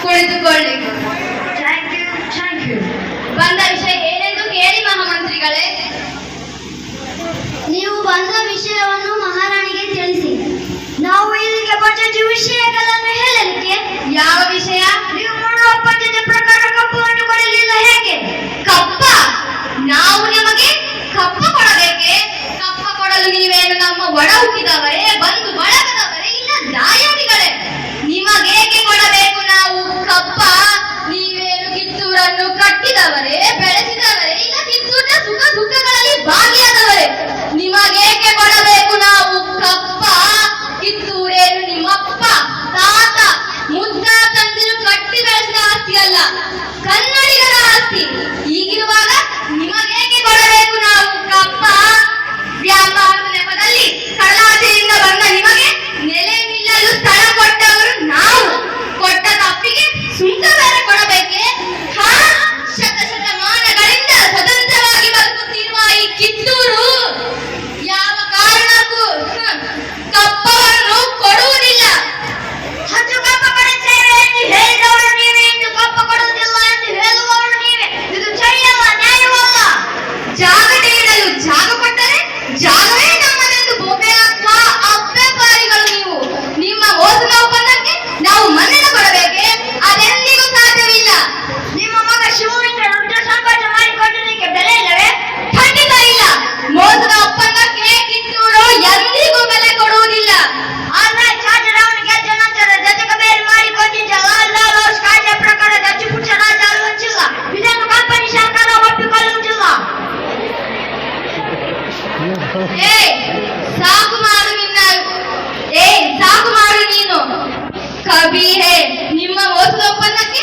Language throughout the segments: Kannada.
Foi do Bolívar. ಸಾಕು ಮಾಡು ನಿನ್ನ ಏ ಸಾಕು ಮಾಡಿ ನೀನು. ಕಬಿ ಹೇ ನಿಮ್ಮ ಓದು ಒಪ್ಪಂದಕ್ಕೆ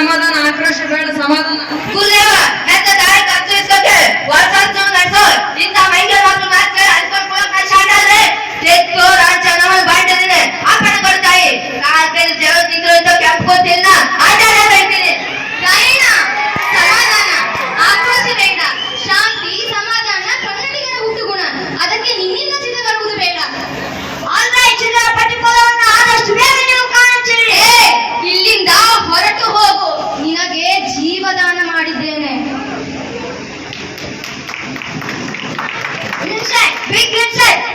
ಸಮಾಧಾನ ಆಕ್ರೋಶಗಳು ಸಮಾಧಾನ. ಕುಲದೇವ ಹೆತ್ತ ತಾಯಿ ಕತ್ತರಿಸೋಕೆ ವಾಸ quick and set.